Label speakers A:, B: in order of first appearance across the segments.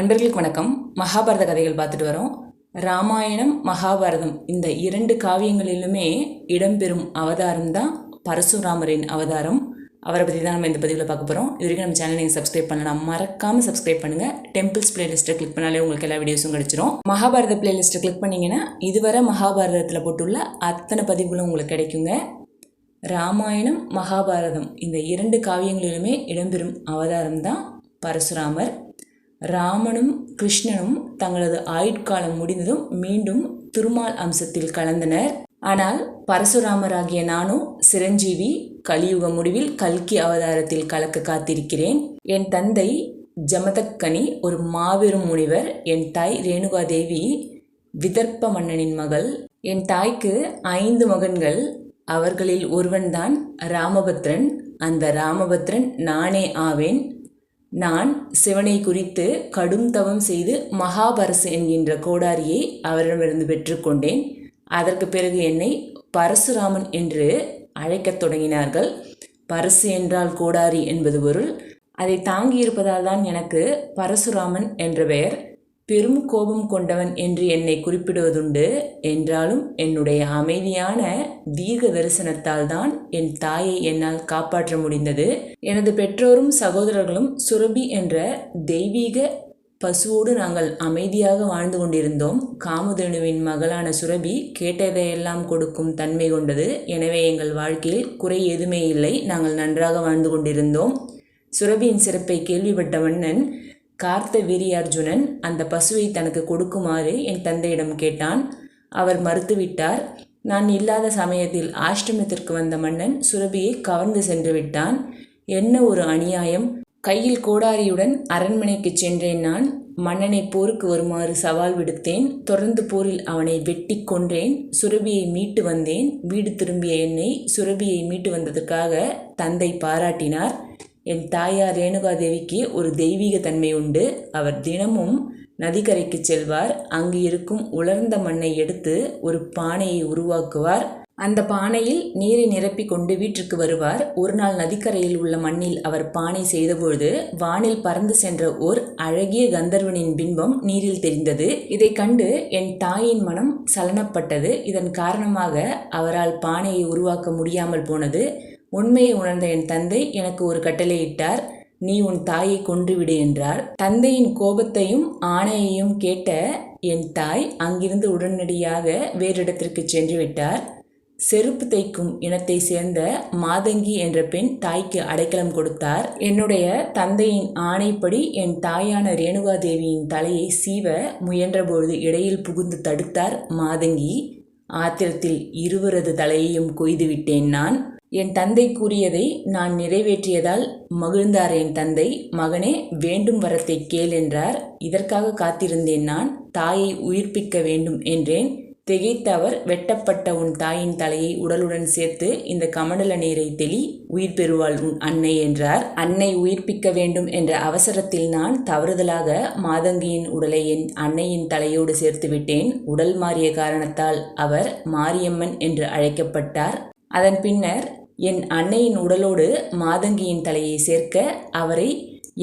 A: அன்பர்களுக்கு வணக்கம். மகாபாரத கதைகள் பார்த்துட்டு வரோம். ராமாயணம் மகாபாரதம் இந்த இரண்டு காவியங்களிலுமே இடம்பெறும் அவதாரம் தான் பரசுராமரின் அவதாரம். அவரை பற்றி தான் நம்ம இந்த பதிவில் பார்க்க போகிறோம் இது வரைக்கும் நம்ம சேனல் நீங்கள் சப்ஸ்கிரைப் பண்ணலாம் மறக்காமல் சப்ஸ்கிரைப் பண்ணுங்கள் டெம்பிள்ஸ் பிளேலிஸ்ட்டை கிளிக் பண்ணாலே உங்களுக்கு எல்லா வீடியோஸும் கிடச்சிரும். மகாபாரத பிளேலிஸ்ட்டை கிளிக் பண்ணிங்கன்னா இதுவரை மகாபாரதத்தில் போட்டுள்ள அத்தனை பதிவுகளும் உங்களுக்கு கிடைக்குங்க. ராமாயணம் மகாபாரதம் இந்த இரண்டு காவியங்களிலுமே இடம்பெறும் அவதாரம் தான் பரசுராமர். ராமனும் கிருஷ்ணனும் தங்களது ஆயுட்காலம் முடிந்ததும் மீண்டும் திருமால் அம்சத்தில் கலந்தனர். ஆனால் பரசுராமராகிய நானும் சிரஞ்சீவி கலியுக முடிவில் கல்கி அவதாரத்தில் கலக்க காத்திருக்கிறேன். என் தந்தை ஜமதக்கனி ஒரு மாபெரும் முனிவர். என் தாய் ரேணுகாதேவி விதர்ப்ப மன்னனின் மகள். என் தாய்க்கு ஐந்து மகன்கள். அவர்களில் ஒருவன்தான் ராமபத்ரன். அந்த ராமபத்ரன் நானே ஆவேன். நான் சிவனை குறித்து கடும் தவம் செய்து மகாபரசு என்கின்ற கோடாரியை அவரிடமிருந்து பெற்றுக்கொண்டேன் அதற்கு பிறகு என்னை பரசுராமன் என்று அழைக்கத் தொடங்கினார்கள். பரசு என்றால் கோடாரி என்பது பொருள். அதை தாங்கியிருப்பதால் தான் எனக்கு பரசுராமன் என்ற பெயர். பெரும் கோபம் கொண்டவன் என்று என்னை குறிப்பிடுவதுண்டு. என்றாலும் என்னுடைய அமைதியான தீர்க்க தரிசனத்தால் தான் என் தாயை என்னால் காப்பாற்ற முடிந்தது. எனது பெற்றோரும் சகோதரர்களும் சுரபி என்ற தெய்வீக பசுவோடு நாங்கள் அமைதியாக வாழ்ந்து கொண்டிருந்தோம். காமுதேனுவின் மகளான சுரபி கேட்டதையெல்லாம் கொடுக்கும் தன்மை கொண்டது. எனவே எங்கள் வாழ்க்கையில் குறை எதுவுமே இல்லை. நாங்கள் நன்றாக வாழ்ந்து கொண்டிருந்தோம். சுரபியின் சிறப்பை கேள்விப்பட்ட மன்னன் கார்த்த வீரியார்ஜுனன் அந்த பசுவை தனக்கு கொடுக்குமாறு என் தந்தையிடம் கேட்டான். அவர் மறுத்துவிட்டார். நான் இல்லாத சமயத்தில் ஆஷ்டமத்திற்கு வந்த மன்னன் சுரபியை கவர்ந்து சென்று விட்டான். என்ன ஒரு அநியாயம். கையில் கோடாரியுடன் அரண்மனைக்கு சென்றேன் நான். மன்னனை போருக்கு வருமாறு சவால் விடுத்தேன். தொடர்ந்து போரில் அவனை வெட்டி கொன்றேன். சுரபியை மீட்டு வந்தேன். வீடு திரும்பிய என்னை சுரபியை மீட்டு வந்ததற்காக தந்தை பாராட்டினார். என் தாயார் ரேணுகாதேவிக்கு ஒரு தெய்வீக தன்மை உண்டு. அவர் தினமும் நதிக்கரைக்கு செல்வார். அங்கு இருக்கும் உலர்ந்த மண்ணை எடுத்து ஒரு பானையை உருவாக்குவார். அந்த பானையில் நீரை நிரப்பி கொண்டு வீட்டிற்கு வருவார். ஒரு நாள் நதிக்கரையில் உள்ள மண்ணில் அவர் பானை செய்தபொழுது வானில் பறந்து சென்ற ஓர் அழகிய கந்தர்வனின் பின்பம் நீரில் தெரிந்தது. இதை கண்டு என் தாயின் மனம் சலனப்பட்டது. இதன் காரணமாக அவரால் பானையை உருவாக்க முடியாமல் போனது. உண்மையை உணர்ந்த என் தந்தை எனக்கு ஒரு கட்டளையிட்டார். நீ உன் தாயை கொன்றுவிடு என்றார். தந்தையின் கோபத்தையும் ஆணையையும் கேட்ட என் தாய் அங்கிருந்து உடனடியாக வேறிடத்திற்கு சென்று விட்டார். செருப்பு தைக்கும் இனத்தை சேர்ந்த மாதங்கி என்ற பெண் தாய்க்கு அடைக்கலம் கொடுத்தார். என்னுடைய தந்தையின் ஆணைப்படி என் தாயான ரேணுகாதேவியின் தலையை சீவ முயன்றபொழுது இடையில் புகுந்து தடுத்தார் மாதங்கி. ஆத்திரத்தில் இருவரது தலையையும் கொய்து விட்டேன் நான். என் தந்தை கூறியதை நான் நிறைவேற்றியதால் மகிழ்ந்தார் என் தந்தை. மகனே வேண்டும் வரத்தை கேள் என்றார். இதற்காக காத்திருந்தேன் நான். தாயை உயிர்ப்பிக்க வேண்டும் என்றேன். திகைத்த அவர் வெட்டப்பட்ட உன் தாயின் தலையை உடலுடன் சேர்த்து இந்த கமண்டல நீரை தெளி உயிர் பெறுவாள் உன் அன்னை என்றார். அன்னை உயிர்ப்பிக்க வேண்டும் என்ற அவசரத்தில் நான் தவறுதலாக மாதங்கியின் உடலை என் அன்னையின் தலையோடு சேர்த்து விட்டேன். உடல் மாறிய காரணத்தால் அவர் மாரியம்மன் என்று அழைக்கப்பட்டார். அதன் பின்னர் என் அன்னையின் உடலோடு மாதங்கியின் தலையை சேர்க்க அவரை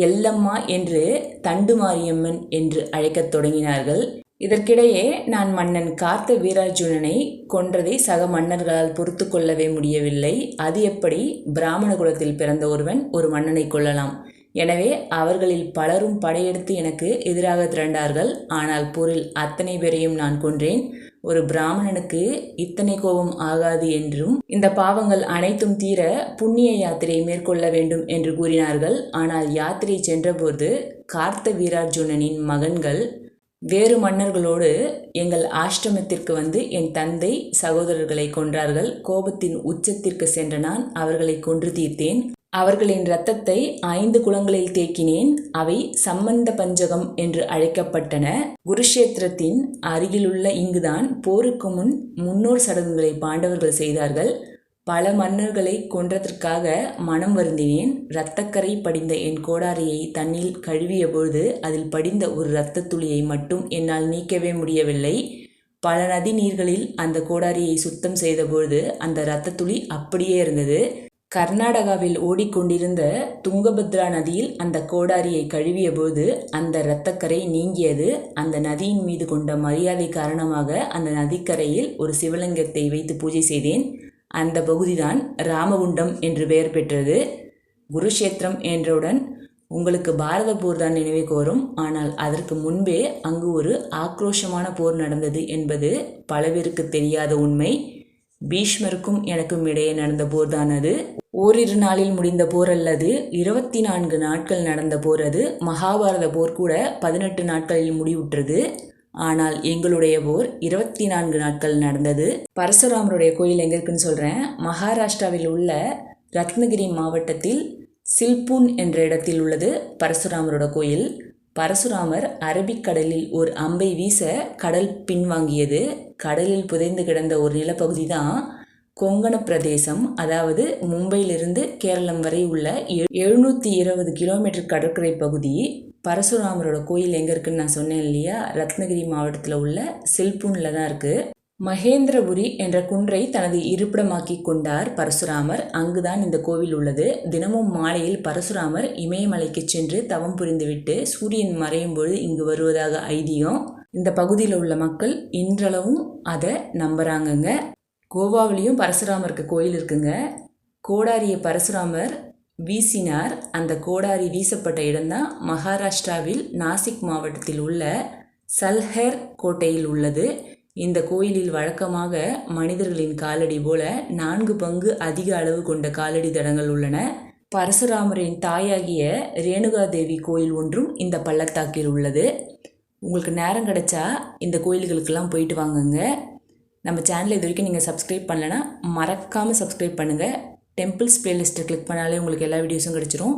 A: எல்லம்மா என்று தண்டு மாரியம்மன் என்று அழைக்கத் தொடங்கினார்கள். இதற்கிடையே நான் மன்னன் கார்த்த வீரார்ஜுனனை கொன்றதை சக மன்னர்களால் பொறுத்து கொள்ளவே முடியவில்லை. அது எப்படி பிராமண குலத்தில் பிறந்த ஒருவன் ஒரு மன்னனை கொள்ளலாம் எனவே அவர்களில் பலரும் படையெடுத்து எனக்கு எதிராக திரண்டார்கள். ஆனால் போரில் அத்தனை பேரையும் நான் கொன்றேன். ஒரு பிராமணனுக்கு இத்தனை கோபம் ஆகாது என்றும் இந்த பாவங்கள் அனைத்தும் தீர புண்ணிய யாத்திரை மேற்கொள்ள வேண்டும் என்று கூறினார்கள். ஆனால் யாத்திரை சென்றபோது கார்த்த வீரார்ஜுனனின் மகன்கள் வேறு மன்னர்களோடு எங்கள் ஆஷ்டமத்திற்கு வந்து என் தந்தை சகோதரர்களை கொன்றார்கள். கோபத்தின் உச்சத்திற்கு சென்ற நான் அவர்களை கொன்று தீர்த்தேன். அவர்களின் இரத்தத்தை ஐந்து குளங்களில் தேக்கினேன். அவை சம்பந்த பஞ்சகம் என்று அழைக்கப்பட்டன. குருஷேத்திரத்தின் அருகிலுள்ள இங்குதான் போருக்கு முன் முன்னோர் சடங்குகளை பாண்டவர்கள் செய்தார்கள். பல மன்னர்களை கொன்றதற்காக மனம் வருந்தினேன். இரத்தக்கரை படிந்த என் கோடாரியை தண்ணில் கழுவிய பொழுது அதில் படிந்த ஒரு இரத்த துளியை மட்டும் என்னால் நீக்கவே முடியவில்லை. பல நதி நீர்களில் அந்த கோடாரியை சுத்தம் செய்தபொழுது அந்த இரத்த துளி அப்படியே இருந்தது. கர்நாடகாவில் ஓடிக்கொண்டிருந்த துங்கபத்ரா நதியில் அந்த கோடாரியை கழுவியபோது அந்த இரத்தக்கரை நீங்கியது. அந்த நதியின் மீது கொண்ட மரியாதை காரணமாக அந்த நதிக்கரையில் ஒரு சிவலிங்கத்தை வைத்து பூஜை செய்தேன். அந்த பகுதிதான் ராமகுண்டம் என்று பெயர் பெற்றது. குருஷேத்திரம் என்றவுடன் உங்களுக்கு பாரத போர் தான் நினைவு கோரும். ஆனால் அதற்கு முன்பே அங்கு ஒரு ஆக்ரோஷமான போர் நடந்தது என்பது பலவிற்கு தெரியாத உண்மை. பீஷ்மருக்கும் எனக்கும் இடையே நடந்த போர் தான் அது. ஓரிரு நாளில் முடிந்த போர் அல்லது இருபத்தி நான்கு நாட்கள் நடந்த போர் அது. மகாபாரத போர் கூட பதினெட்டு நாட்களில் முடிவுற்றது. ஆனால் எங்களுடைய போர் இருபத்தி நான்கு நாட்கள் நடந்தது. பரசுராமருடைய கோயில் எங்கே இருக்குன்னு சொல்கிறேன் மகாராஷ்டிராவில் உள்ள ரத்னகிரி மாவட்டத்தில் சில்பூன் என்ற இடத்தில் உள்ளது பரசுராமரோட கோயில். பரசுராமர் அரபிக்கடலில் ஒரு அம்பை வீச கடல் பின்வாங்கியது. கடலில் புதைந்து கிடந்த ஒரு நிலப்பகுதி தான் கொங்கண பிரதேசம் அதாவது மும்பையிலிருந்து கேரளம் வரை உள்ள எழுநூற்றி இருபது கிலோமீட்டர் கடற்கரை பகுதி பரசுராமரோட கோயில் எங்கே இருக்குன்னு நான் சொன்னேன் இல்லையா? ரத்னகிரி மாவட்டத்தில் உள்ள சில்பூனில் தான் இருக்குது மகேந்திரபுரி என்ற குன்றை தனது இருப்பிடமாக்கி கொண்டார் பரசுராமர். அங்குதான் இந்த கோவில் உள்ளது. தினமும் மாலையில் பரசுராமர் இமயமலைக்கு சென்று தவம் புரிந்துவிட்டு சூரியன் மறையும் பொழுது இங்கு வருவதாக ஐதீகம். இந்த பகுதியில் உள்ள மக்கள் இன்றளவும் அதை நம்புகிறாங்கங்க கோவாவிலையும் பரசுராமருக்கு கோயில் இருக்குங்க. கோடாரியை பரசுராமர் வீசினார். அந்த கோடாரி வீசப்பட்ட இடம்தான் மகாராஷ்டிராவில் நாசிக் மாவட்டத்தில் உள்ள சல்ஹர் கோட்டையில் உள்ளது. இந்த கோயிலில் வழக்கமாக மனிதர்களின் காலடி போல நான்கு பங்கு அதிக அளவு கொண்ட காலடி தடங்கள் உள்ளன. பரசுராமரின் தாயாகிய ரேணுகா தேவி கோயில் ஒன்றும் இந்த பள்ளத்தாக்கில் உள்ளது. உங்களுக்கு நேரம் கிடைச்சா இந்த கோயில்களுக்கெல்லாம் போயிட்டு வாங்குங்க. நம்ம சேனலை இது வரைக்கும் நீங்கள் சப்ஸ்கிரைப் பண்ணலைன்னா மறக்காமல் சப்ஸ்கிரைப் பண்ணுங்கள் டெம்பிள்ஸ் பிளேலிஸ்ட்டை கிளிக் பண்ணாலே உங்களுக்கு எல்லா வீடியோஸும் கிடச்சிரும்.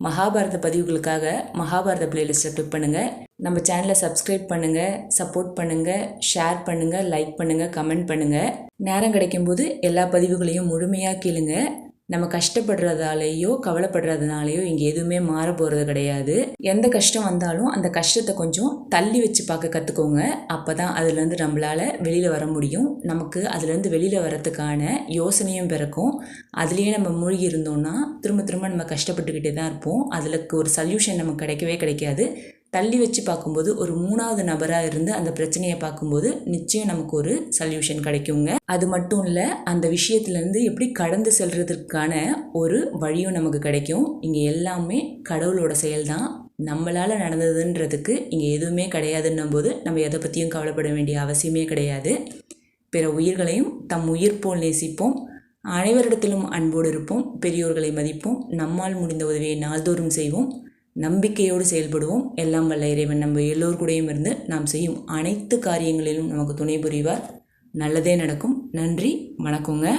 A: மகாபாரத பதிவுகளுக்காக மகாபாரத பிளேலிஸ்ட்டை கிளிக் பண்ணுங்கள் நம்ம சேனலை சப்ஸ்கிரைப் பண்ணுங்கள் சப்போர்ட் பண்ணுங்கள் ஷேர் பண்ணுங்கள் லைக் பண்ணுங்கள் கமெண்ட் பண்ணுங்கள் நேரம் கிடைக்கும்போது எல்லா பதிவுகளையும் முழுமையாக கேளுங்கள் நம்ம கஷ்டப்படுறதாலேயோ கவலைப்படுறதுனாலையோ இங்கே எதுவுமே மாற போகிறது கிடையாது. எந்த கஷ்டம் வந்தாலும் அந்த கஷ்டத்தை கொஞ்சம் தள்ளி வச்சு பார்க்க கற்றுக்கோங்க அப்போ தான் அதுலேருந்து நம்மளால் வெளியில் வர முடியும். நமக்கு அதுலேருந்து வெளியில் வரத்துக்கான யோசனையும் பிறக்கும். அதுலேயே நம்ம மூழ்கி இருந்தோம்னா திரும்ப திரும்ப நம்ம கஷ்டப்பட்டுக்கிட்டே தான் இருப்போம். அதில் ஒரு சல்யூஷன் நமக்கு கிடைக்கவே கிடைக்காது. தள்ளி வச்சு பார்க்கும்போது ஒரு மூணாவது நபராக இருந்து அந்த பிரச்சனையை பார்க்கும்போது நிச்சயம் நமக்கு ஒரு சல்யூஷன் கிடைக்குங்க. அது மட்டும் இல்லை அந்த விஷயத்துலேருந்து எப்படி கடந்து செல்றதுக்கான ஒரு வழியும் நமக்கு கிடைக்கும். இங்கே எல்லாமே கடவுளோட செயல் தான் நம்மளால் நடந்ததுன்றதுக்கு இங்கே எதுவுமே கிடையாதுன்னும் போது நம்ம எதை பற்றியும் கவலைப்பட வேண்டிய அவசியமே கிடையாது. பிற உயிர்களையும் தம் உயிர் போல் நேசிப்போம். அனைவரிடத்திலும் அன்போடு இருப்போம். பெரியோர்களை மதிப்போம். நம்மால் முடிந்த உதவியை நாள்தோறும் செய்வோம். நம்பிக்கையோடு செயல்படுவோம். எல்லாம் வல்ல இறைவன் நம்ம எல்லோர் கூடயும் இருந்து நாம் செய்யும் அனைத்து காரியங்களிலும் நமக்கு துணை புரிவார். நல்லதே நடக்கும். நன்றி. வணக்கங்க.